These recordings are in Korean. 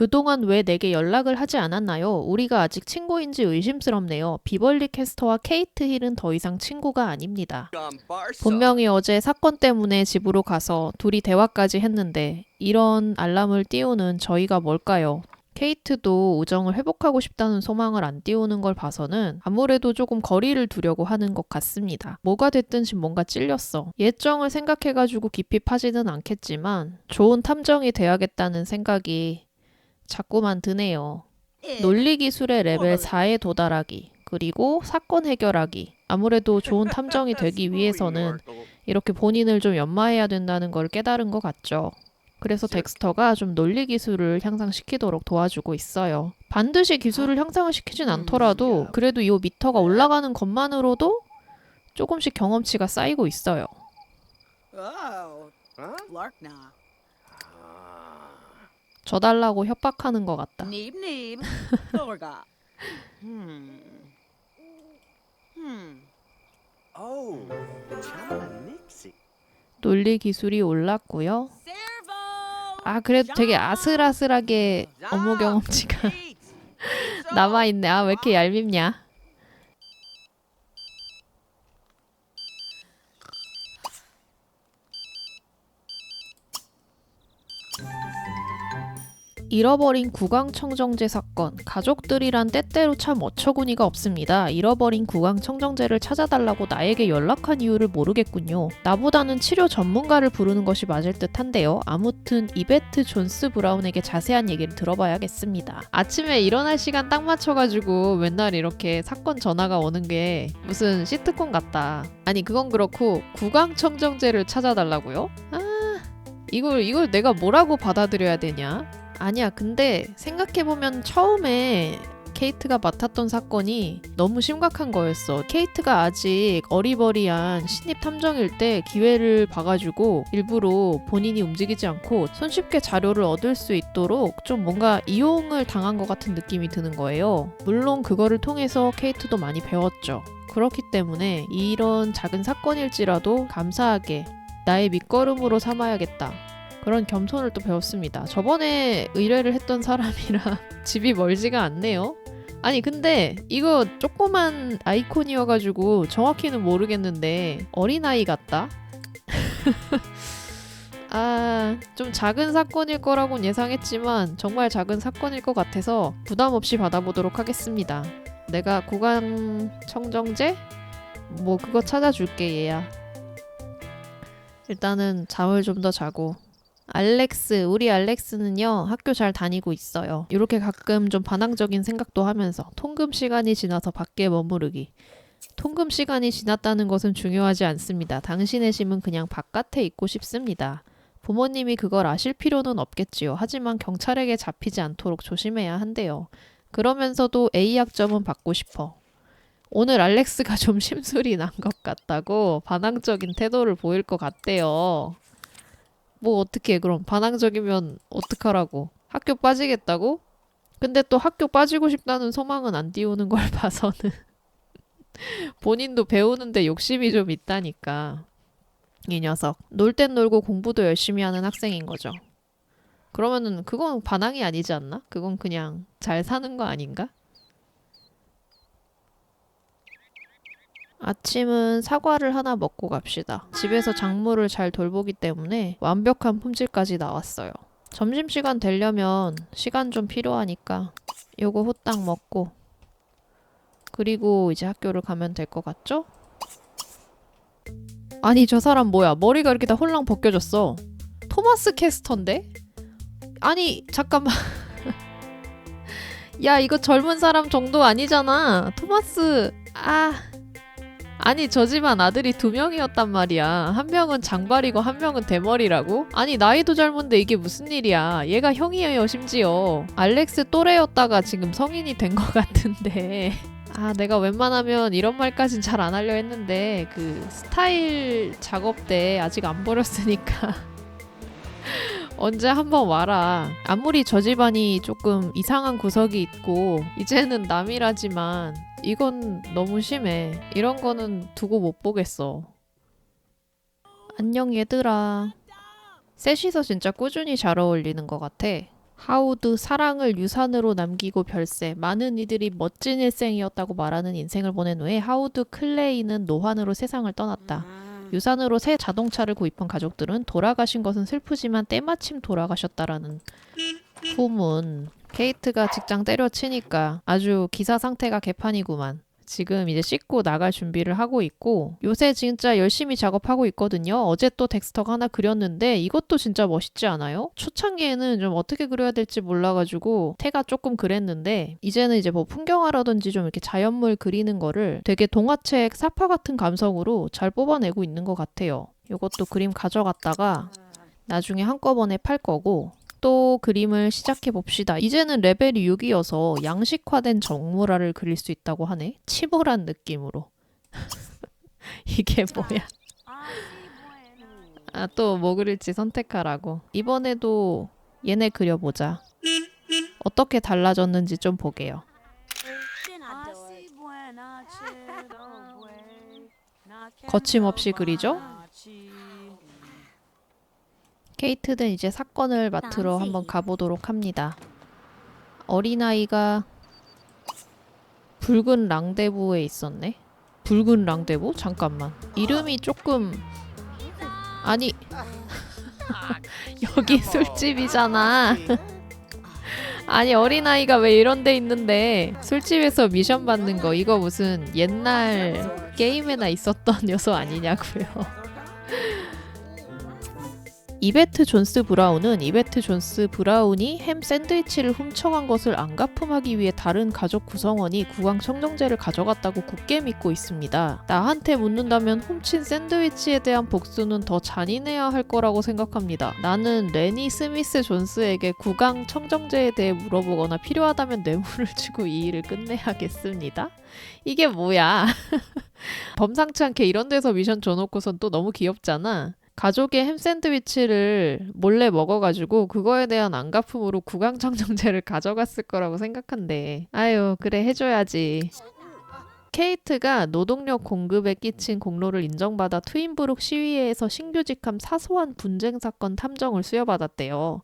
그동안 왜 내게 연락을 하지 않았나요? 우리가 아직 친구인지 의심스럽네요. 비벌리 캐스터와 케이트 힐은 더 이상 친구가 아닙니다. 분명히 어제 사건 때문에 집으로 가서 둘이 대화까지 했는데 이런 알람을 띄우는 저희가 뭘까요? 케이트도 우정을 회복하고 싶다는 소망을 안 띄우는 걸 봐서는 아무래도 조금 거리를 두려고 하는 것 같습니다. 뭐가 됐든 지금 뭔가 찔렸어. 예정을 생각해가지고 깊이 파지는 않겠지만 좋은 탐정이 돼야겠다는 생각이 자꾸만 드네요. 논리 기술의 레벨 4에 도달하기, 그리고 사건 해결하기. 아무래도 좋은 탐정이 되기 위해서는 이렇게 본인을 좀 연마해야 된다는 걸 깨달은 것 같죠. 그래서 덱스터가 좀 논리 기술을 향상시키도록 도와주고 있어요. 반드시 기술을 향상을 시키진 않더라도 그래도 이 미터가 올라가는 것만으로도 조금씩 경험치가 쌓이고 있어요. 져달라고 협박하는 것 같다. Hmm. Oh, Chana Nixie. 논리 기술이 올랐고요. 아 그래도 되게 아슬아슬하게 업무 경험치가 남아 있네. 아 왜 이렇게 얄밉냐? 잃어버린 구강청정제 사건. 가족들이란 때때로 참 어처구니가 없습니다. 잃어버린 구강청정제를 찾아달라고 나에게 연락한 이유를 모르겠군요. 나보다는 치료 전문가를 부르는 것이 맞을 듯 한데요. 아무튼 이베트 존스 브라운에게 자세한 얘기를 들어봐야겠습니다. 아침에 일어날 시간 딱 맞춰가지고 맨날 이렇게 사건 전화가 오는 게 무슨 시트콤 같다. 아니 그건 그렇고 구강청정제를 찾아달라고요? 아 이걸 이걸 내가 뭐라고 받아들여야 되냐? 아니야. 근데 생각해보면 처음에 케이트가 맡았던 사건이 너무 심각한 거였어. 케이트가 아직 어리버리한 신입 탐정일 때 기회를 봐가지고 일부러 본인이 움직이지 않고 손쉽게 자료를 얻을 수 있도록 좀 뭔가 이용을 당한 것 같은 느낌이 드는 거예요. 물론 그거를 통해서 케이트도 많이 배웠죠. 그렇기 때문에 이런 작은 사건일지라도 감사하게 나의 밑거름으로 삼아야겠다. 그런 겸손을 또 배웠습니다. 저번에 의뢰를 했던 사람이랑 집이 멀지가 않네요. 아니 근데 이거 조그만 아이콘이어가지고 정확히는 모르겠는데 어린아이 같다? 아, 좀 작은 사건일 거라고는 예상했지만 정말 작은 사건일 것 같아서 부담 없이 받아보도록 하겠습니다. 내가 구강 청정제? 뭐 그거 찾아줄게 얘야. 일단은 잠을 좀 더 자고 알렉스, 우리 알렉스는요, 학교 잘 다니고 있어요. 이렇게 가끔 좀 반항적인 생각도 하면서 통금 시간이 지나서 밖에 머무르기. 통금 시간이 지났다는 것은 중요하지 않습니다. 당신의 심은 그냥 바깥에 있고 싶습니다. 부모님이 그걸 아실 필요는 없겠지요. 하지만 경찰에게 잡히지 않도록 조심해야 한대요. 그러면서도 A 학점은 받고 싶어. 오늘 알렉스가 좀 심술이 난 것 같다고 반항적인 태도를 보일 것 같대요. 뭐 어떻게 그럼 반항적이면 어떡하라고 학교 빠지겠다고? 근데 또 학교 빠지고 싶다는 소망은 안 띄우는 걸 봐서는 본인도 배우는데 욕심이 좀 있다니까 이 녀석 놀 땐 놀고 공부도 열심히 하는 학생인 거죠 그러면은 그건 반항이 아니지 않나? 그건 그냥 잘 사는 거 아닌가? 아침은 사과를 하나 먹고 갑시다. 집에서 작물을 잘 돌보기 때문에 완벽한 품질까지 나왔어요. 점심시간 되려면 시간 좀 필요하니까 요거 후딱 먹고 그리고 이제 학교를 가면 될 것 같죠? 아니 저 사람 뭐야 머리가 이렇게 다 홀랑 벗겨졌어 토마스 캐스터인데? 아니 잠깐만 야 이거 젊은 사람 정도 아니잖아 토마스 아 아니 저 집안 아들이 두 명이었단 말이야. 한 명은 장발이고 한 명은 대머리라고? 아니 나이도 젊은데 이게 무슨 일이야. 얘가 형이에요 심지어. 알렉스 또래였다가 지금 성인이 된 것 같은데. 아 내가 웬만하면 이런 말까진 잘 안 하려 했는데 그 스타일 작업 때 아직 안 버렸으니까 언제 한번 와라. 아무리 저 집안이 조금 이상한 구석이 있고 이제는 남이라지만 이건 너무 심해. 이런 거는 두고 못 보겠어. 안녕 얘들아. 셋이서 진짜 꾸준히 잘 어울리는 것 같아. 하우드 사랑을 유산으로 남기고 별세 많은 이들이 멋진 일생이었다고 말하는 인생을 보낸 후에 하우드 클레이는 노환으로 세상을 떠났다. 유산으로 새 자동차를 구입한 가족들은 돌아가신 것은 슬프지만 때마침 돌아가셨다라는 후문. 케이트가 직장 때려치니까 아주 기사 상태가 개판이구만. 지금 이제 씻고 나갈 준비를 하고 있고 요새 진짜 열심히 작업하고 있거든요. 어제 또 덱스터가 하나 그렸는데 이것도 진짜 멋있지 않아요? 초창기에는 좀 어떻게 그려야 될지 몰라가지고 태가 조금 그랬는데 이제는 이제 뭐 풍경화라든지 좀 이렇게 자연물 그리는 거를 되게 동화책 사파 같은 감성으로 잘 뽑아내고 있는 것 같아요. 이것도 그림 가져갔다가 나중에 한꺼번에 팔 거고 또 그림을 시작해 봅시다. 이제는 레벨이 6이어서 양식화된 정물화를 그릴 수 있다고 하네. 치밀한 느낌으로. 이게 뭐야? 아, 또 뭐 그릴지 선택하라고. 이번에도 얘네 그려보자. 어떻게 달라졌는지 좀 보게요. 거침없이 그리죠? 케이트는 이제 사건을 맡으러. 한번 가보도록 합니다. 어린아이가 붉은 랑데부에 있었네. 붉은 랑데부? 잠깐만. 이름이 조금 아니 여기 술집이잖아. 아니 어린아이가 왜 이런 데 있는데 술집에서 미션 받는 거 이거 무슨 옛날 게임에나 있었던 요소 아니냐고요. 이베트 존스 브라운은 이베트 존스 브라운이 햄 샌드위치를 훔쳐간 것을 안 가품하기 위해 다른 가족 구성원이 구강 청정제를 가져갔다고 굳게 믿고 있습니다. 나한테 묻는다면 훔친 샌드위치에 대한 복수는 더 잔인해야 할 거라고 생각합니다. 나는 레니 스미스 존스에게 구강 청정제에 대해 물어보거나 필요하다면 뇌물을 주고 이 일을 끝내야겠습니다. 이게 뭐야? 범상치 않게 이런 데서 미션 줘놓고선 또 너무 귀엽잖아. 가족의 햄 샌드위치를 몰래 먹어가지고 그거에 대한 안갚음으로 구강청정제를 가져갔을 거라고 생각한대. 아유 그래 해줘야지. 케이트가 노동력 공급에 끼친 공로를 인정받아 트윈브룩 시위회에서 신규직함 사소한 분쟁 사건 탐정을 수여받았대요.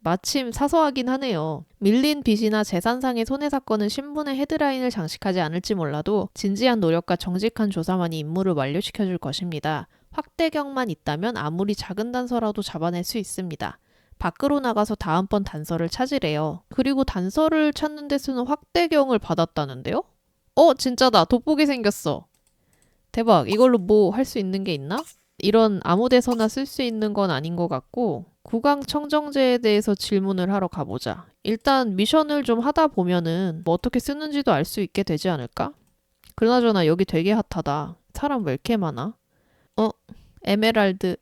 마침 사소하긴 하네요. 밀린 빚이나 재산상의 손해 사건은 신문의 헤드라인을 장식하지 않을지 몰라도 진지한 노력과 정직한 조사만이 임무를 완료시켜줄 것입니다. 확대경만 있다면 아무리 작은 단서라도 잡아낼 수 있습니다. 밖으로 나가서 다음번 단서를 찾으래요. 그리고 단서를 찾는 데 쓰는 확대경을 받았다는데요? 어, 진짜다. 돋보기 생겼어. 대박. 이걸로 뭐 할 수 있는 게 있나? 이런 아무 데서나 쓸 수 있는 건 아닌 것 같고 구강 청정제에 대해서 질문을 하러 가보자. 일단 미션을 좀 하다 보면은 뭐 어떻게 쓰는지도 알 수 있게 되지 않을까? 그나저나 여기 되게 핫하다. 사람 왜 이렇게 많아? 어, 에메랄드.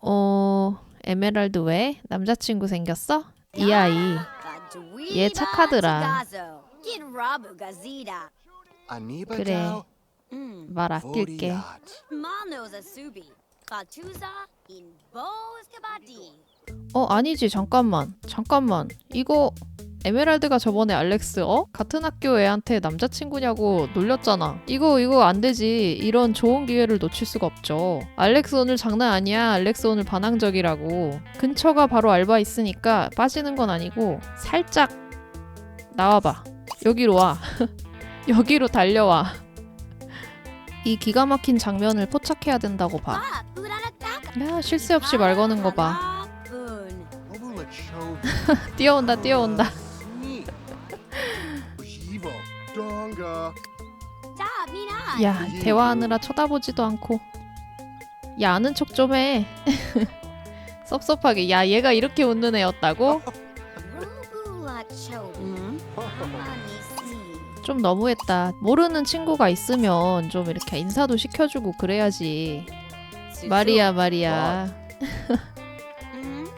어, 에메랄드 왜? 남자친구 생겼어? 이 아이. 얘 착하더라. 그래. 말 아낄게. 어, 아니지. 잠깐만. 잠깐만. 이거 에메랄드가 저번에 알렉스 어? 같은 학교 애한테 남자친구냐고 놀렸잖아. 이거 이거 안 되지. 이런 좋은 기회를 놓칠 수가 없죠. 알렉스 오늘 장난 아니야. 알렉스 오늘 반항적이라고. 근처가 바로 알바 있으니까 빠지는 건 아니고 살짝 나와봐. 여기로 와. 여기로 달려와. 이 기가 막힌 장면을 포착해야 된다고 봐. 야, 쉴 새 없이 말 거는 거 봐. 뛰어온다, 뛰어온다. 야, 대화하느라 쳐다보지도 않고. 야, 아는 척 좀 해. 섭섭하게. 야, 얘가 이렇게 웃는 애였다고? 좀 너무했다. 모르는 친구가 있으면 좀 이렇게 인사도 시켜주고 그래야지. 마리아, 마리아.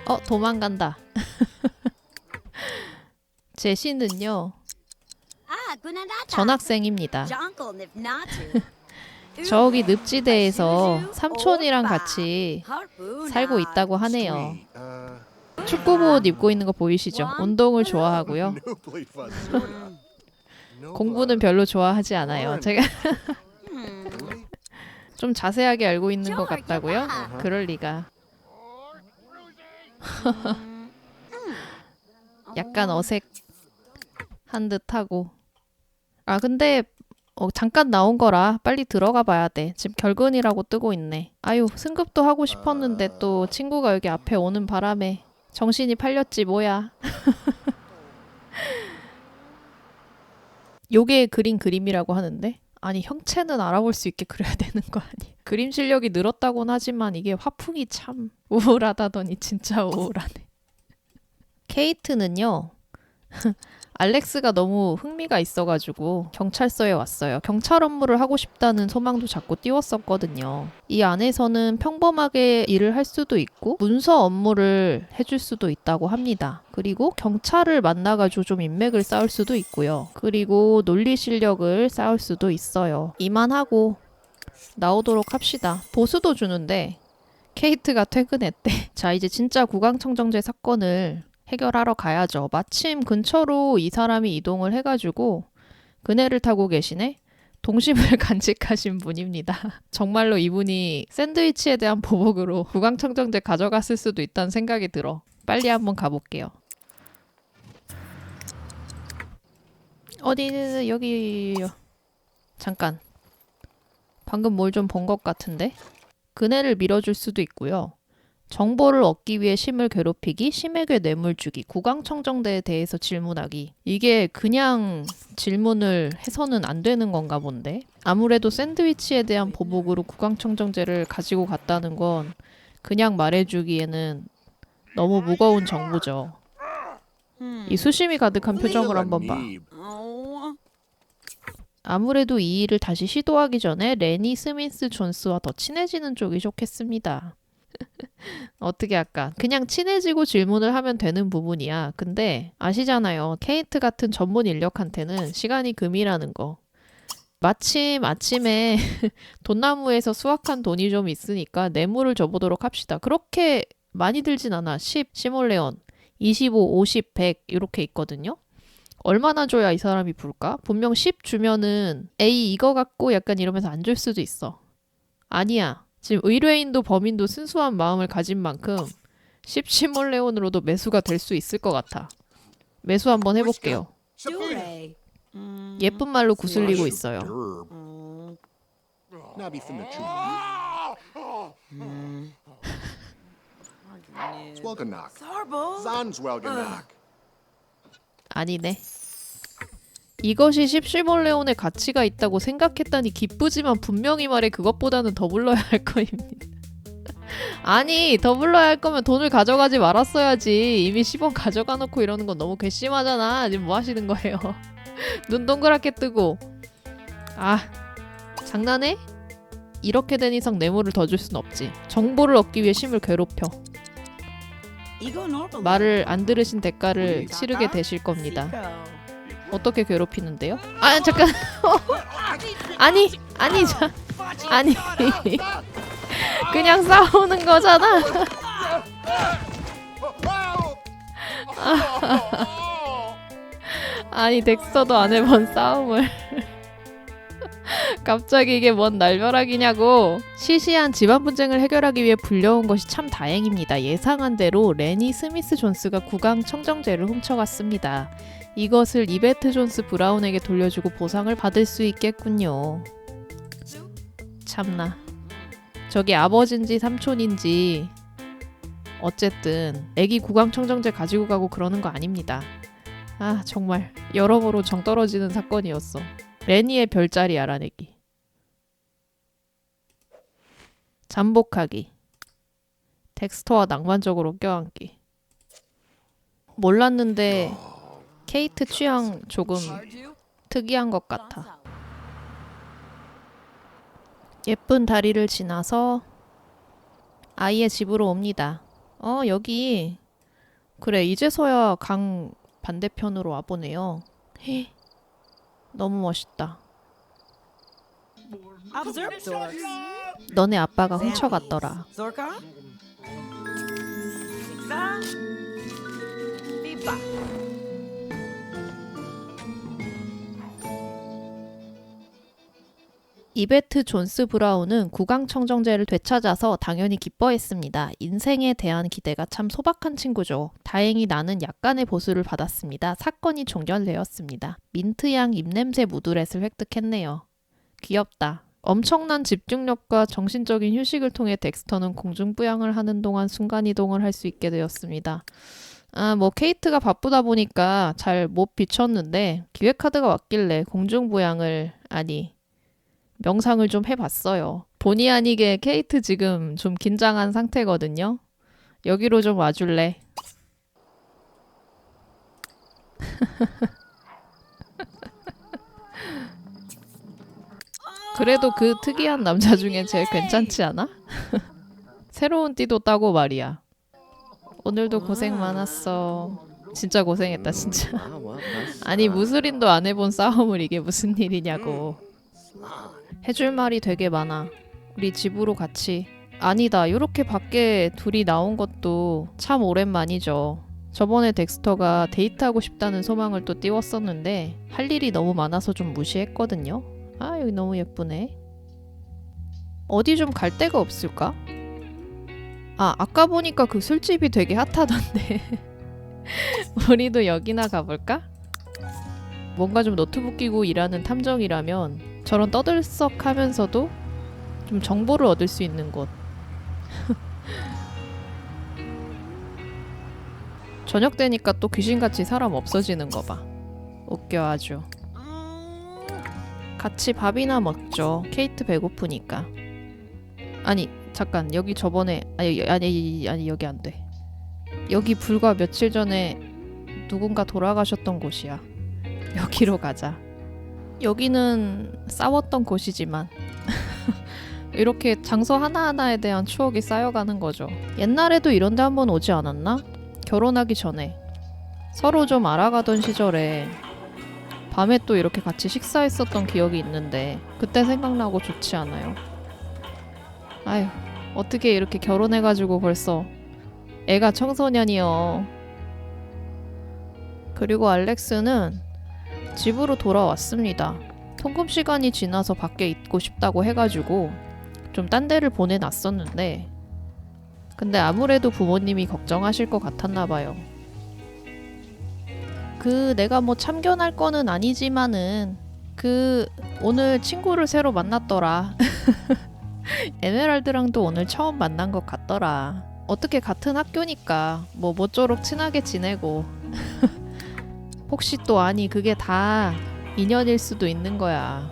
어, 도망간다. 제시는요, 전학생입니다. 저기 늪지대에서 삼촌이랑 같이 살고 있다고 하네요. 축구부 옷 입고 있는 거 보이시죠? 운동을 좋아하고요. 공부는 별로 좋아하지 않아요. 제가 좀 자세하게 알고 있는 것 같다고요? 그럴 리가. 약간 어색한 듯하고. 아 근데 어, 잠깐 나온 거라 빨리 들어가 봐야 돼. 지금 결근이라고 뜨고 있네. 아유 승급도 하고 싶었는데 또 친구가 여기 앞에 오는 바람에 정신이 팔렸지 뭐야. 요게 그린 그림이라고 하는데 아니 형체는 알아볼 수 있게 그려야 되는 거 아니? 그림 실력이 늘었다곤 하지만 이게 화풍이 참 우울하다더니 진짜 우울하네. 케이트는요. 알렉스가 너무 흥미가 있어가지고 경찰서에 왔어요. 경찰 업무를 하고 싶다는 소망도 자꾸 띄웠었거든요. 이 안에서는 평범하게 일을 할 수도 있고 문서 업무를 해줄 수도 있다고 합니다. 그리고 경찰을 만나가지고 좀 인맥을 쌓을 수도 있고요. 그리고 논리 실력을 쌓을 수도 있어요. 이만하고 나오도록 합시다. 보수도 주는데 케이트가 퇴근했대. 자, 이제 진짜 구강청정제 사건을 해결하러 가야죠. 마침 근처로 이 사람이 이동을 해가지고 그네를 타고 계시네? 동심을 간직하신 분입니다. 정말로 이분이 샌드위치에 대한 보복으로 구강청정제 가져갔을 수도 있다는 생각이 들어. 빨리 한번 가볼게요. 어디 여기요. 잠깐. 방금 뭘 좀 본 것 같은데? 그네를 밀어줄 수도 있고요. 정보를 얻기 위해 심을 괴롭히기, 심에게 뇌물 주기, 구강청정대에 대해서 질문하기. 이게 그냥 질문을 해서는 안 되는 건가 본데. 아무래도 샌드위치에 대한 보복으로 구강청정제를 가지고 갔다는 건 그냥 말해주기에는 너무 무거운 정보죠. 이 수심이 가득한 표정을 한번 봐. 아무래도 이 일을 다시 시도하기 전에 레니 스미스 존스와 더 친해지는 쪽이 좋겠습니다. 어떻게 할까? 그냥 친해지고 질문을 하면 되는 부분이야. 근데 아시잖아요. 케이트 같은 전문 인력한테는 시간이 금이라는 거. 마침 아침에 돈나무에서 수확한 돈이 좀 있으니까 뇌물을 줘보도록 합시다. 그렇게 많이 들진 않아. 10 시몰레온, 25, 50, 100 이렇게 있거든요. 얼마나 줘야 이 사람이 불까? 분명 10 주면은 에이 이거 갖고 약간 이러면서 안 줄 수도 있어. 아니야. 지금 의뢰인도 범인도 순수한 마음을 가진 만큼 10 시몰레온으로도 매수가 될 수 있을 것 같아. 매수 한번 해볼게요. 예쁜 말로 구슬리고 있어요. Sarbo. Zanswelganak. 아니네. 이것이 십시몰레온의 가치가 있다고 생각했다니 기쁘지만 분명히 말해 그것보다는 더 불러야 할 거입니다. 아니 더 불러야 할 거면 돈을 가져가지 말았어야지. 이미 10원 가져가 놓고 이러는 건 너무 괘씸하잖아. 지금 뭐 하시는 거예요? 눈 동그랗게 뜨고. 아 장난해? 이렇게 된 이상 뇌물을 더 줄 순 없지. 정보를 얻기 위해 심을 괴롭혀. 말을 안 들으신 대가를 치르게 되실 겁니다 어떻게 괴롭히는데요? 아 잠깐. 아니 아니 자, 아니. 그냥 싸우는 거잖아. 아니 덱스터도 안 해본 싸움을 갑자기 이게 뭔 날벼락이냐고 시시한 집안 분쟁을 해결하기 위해 불려온 것이 참 다행입니다 예상한 대로 레니 스미스 존스가 구강 청정제를 훔쳐갔습니다 이것을 이베트 존스 브라운에게 돌려주고 보상을 받을 수 있겠군요. 참나. 저기 아버지인지 삼촌인지 어쨌든 애기 구강 청정제 가지고 가고 그러는 거 아닙니다. 아 정말 여러모로 정 떨어지는 사건이었어. 레니의 별자리 알아내기. 잠복하기. 덱스터와 낭만적으로 껴안기. 몰랐는데 케이트 취향 조금 특이한 것 같아. 예쁜 다리를 지나서 아이의 집으로 옵니다. 어, 여기. 그래, 이제서야 강 반대편으로 와보네요. 헤, 너무 멋있다. 너네 아빠가 훔쳐갔더라. 이베트 존스 브라운은 구강청정제를 되찾아서 당연히 기뻐했습니다. 인생에 대한 기대가 참 소박한 친구죠. 다행히 나는 약간의 보수를 받았습니다. 사건이 종결되었습니다. 민트향 입냄새 무드렛을 획득했네요. 귀엽다. 엄청난 집중력과 정신적인 휴식을 통해 덱스터는 공중부양을 하는 동안 순간이동을 할 수 있게 되었습니다. 아, 뭐 케이트가 바쁘다 보니까 잘 못 비쳤는데 기획 카드가 왔길래 공중부양을 아니 명상을 좀 해봤어요. 본의 아니게 케이트 지금 좀 긴장한 상태거든요. 여기로 좀 와줄래? 그래도 그 특이한 남자 중에 제일 괜찮지 않아? 새로운 띠도 따고 말이야. 오늘도 고생 많았어. 진짜 고생했다, 진짜. 아니 무술인도 안 해본 싸움을 이게 무슨 일이냐고. 해줄 말이 되게 많아. 우리 집으로 같이. 아니다. 이렇게 밖에 둘이 나온 것도 참 오랜만이죠. 저번에 덱스터가 데이트하고 싶다는 소망을 또 띄웠었는데 할 일이 너무 많아서 좀 무시했거든요. 아 여기 너무 예쁘네. 어디 좀 갈 데가 없을까? 아 아까 보니까 그 술집이 되게 핫하던데 우리도 여기나 가볼까? 뭔가 좀 노트북 끼고 일하는 탐정이라면 저런 떠들썩하면서도 좀 정보를 얻을 수 있는 곳. 저녁 되니까 또 귀신같이 사람 없어지는 거 봐. 웃겨 아주. 같이 밥이나 먹죠. 케이트 배고프니까. 아니 잠깐 여기 저번에 아니 아니 아니 여기 안 돼. 여기 불과 며칠 전에 누군가 돌아가셨던 곳이야. 여기로 가자. 여기는 싸웠던 곳이지만 이렇게 장소 하나하나에 대한 추억이 쌓여가는 거죠. 옛날에도 이런 데 한번 오지 않았나? 결혼하기 전에 서로 좀 알아가던 시절에 밤에 또 이렇게 같이 식사했었던 기억이 있는데 그때 생각나고 좋지 않아요. 아휴 어떻게 이렇게 결혼해가지고 벌써 애가 청소년이요. 그리고 알렉스는 집으로 돌아왔습니다. 통금 시간이 지나서 밖에 있고 싶다고 해가지고 좀 딴 데를 보내놨었는데 근데 아무래도 부모님이 걱정하실 것 같았나 봐요. 그 내가 뭐 참견할 거는 아니지만은 그 오늘 친구를 새로 만났더라. 에메랄드랑도 오늘 처음 만난 것 같더라. 어떻게 같은 학교니까 뭐 모쪼록 친하게 지내고 혹시 또 아니 그게 다 인연일 수도 있는 거야.